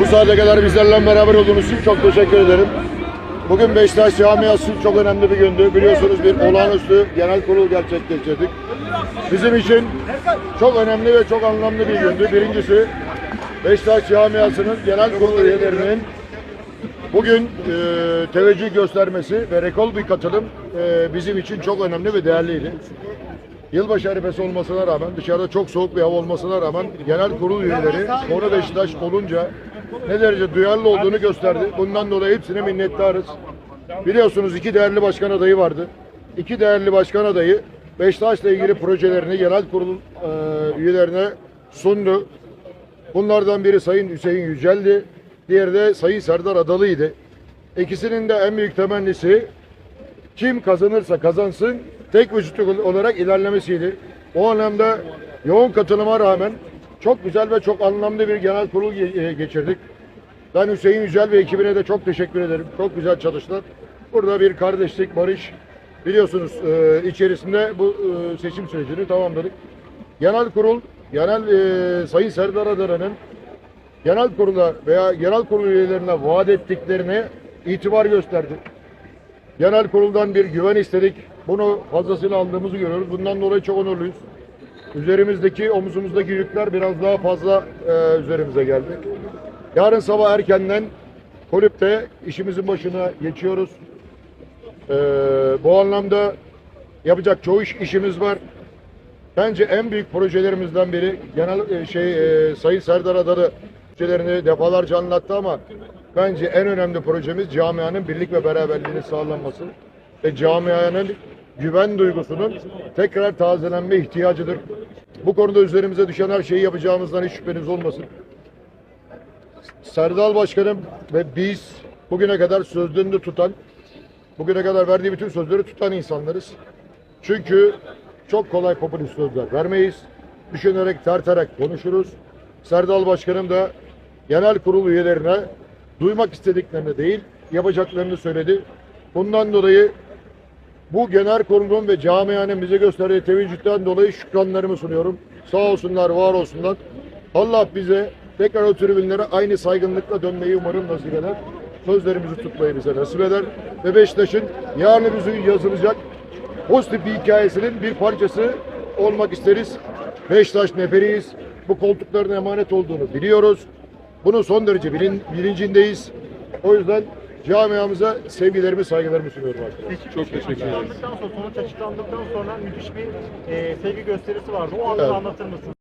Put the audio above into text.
Bu saate kadar bizlerle beraber olduğunuz için çok teşekkür ederim. Bugün Beşiktaş camiası çok önemli bir gündü. Biliyorsunuz bir olağanüstü genel kurul gerçekleştirdik. Bizim için çok önemli ve çok anlamlı bir gündü. Birincisi Beşiktaş camiasının genel kurul üyelerinin bugün e, teveccüh göstermesi ve rekol bir katılım e, bizim için çok önemli ve değerliydi. Yılbaşı arifesi olmasına rağmen, dışarıda çok soğuk bir hava olmasına rağmen genel kurul üyeleri konu Beşiktaş olunca ne derece duyarlı olduğunu gösterdi. Bundan dolayı hepsine minnettarız. Biliyorsunuz iki değerli başkan adayı vardı. İki değerli başkan adayı Beşiktaş'la ilgili projelerini genel kurul e, üyelerine sundu. Bunlardan biri Sayın Hüseyin Yücel'di. Diğeri de Sayın Serdar Adalı'ydı. İkisinin de en büyük temennisi kim kazanırsa kazansın tek vücut olarak ilerlemesiydi. O anlamda yoğun katılıma rağmen çok güzel ve çok anlamlı bir genel kurul e, geçirdik. Ben Hüseyin Yücel ve ekibine de çok teşekkür ederim. Çok güzel çalıştılar. Burada bir kardeşlik, barış biliyorsunuz e, içerisinde bu e, seçim sürecini tamamladık. Genel kurul, genel e, Sayın Serdar Adalı'nın genel kurula veya genel kurul üyelerine vaat ettiklerine itibar gösterdi. Genel kuruldan bir güven istedik. Bunu fazlasıyla aldığımızı görüyoruz. Bundan dolayı çok onurluyuz. Üzerimizdeki, omuzumuzdaki yükler biraz daha fazla e, üzerimize geldi. Yarın sabah erkenden kulüpte işimizin başına geçiyoruz. E, bu anlamda yapacak çoğu iş, işimiz var. Bence en büyük projelerimizden biri genel e, şey e, Sayın Serdar Adalı projelerini defalarca anlattı ama bence en önemli projemiz camianın birlik ve beraberliğini sağlanması ve camianın güven duygusunun tekrar tazelenme ihtiyacıdır. Bu konuda üzerimize düşen her şeyi yapacağımızdan hiç şüpheniz olmasın. Serdal Başkanım ve biz bugüne kadar sözlerini tutan, bugüne kadar verdiği bütün sözleri tutan insanlarız. Çünkü çok kolay popülist sözler vermeyiz. Düşünerek, tartarak konuşuruz. Serdal Başkanım da genel kurul üyelerine duymak istediklerini değil, yapacaklarını söyledi. Bundan dolayı bu genel kurulun ve camianın bize gösterdiği teveccühten dolayı şükranlarımı sunuyorum. Sağ olsunlar, var olsunlar. Allah bize tekrar o tribünlere aynı saygınlıkla dönmeyi umarım nasip eder. Sözlerimizi tutmayı bize nasip eder. Ve Beşiktaş'ın yarın bizi yazılacak pozitif bir hikayesinin bir parçası olmak isteriz. Beşiktaş neferiyiz. Bu koltukların emanet olduğunu biliyoruz. Bunun son derece bilin, bilincindeyiz. O yüzden camiamıza sevgilerimi, saygılarımı sunuyorum arkadaşlar. Çok teşekkür ederim. Açıklandıktan sonra, sonuç açıklandıktan sonra müthiş bir e, sevgi gösterisi vardı. O anı Evet. anlatır mısınız?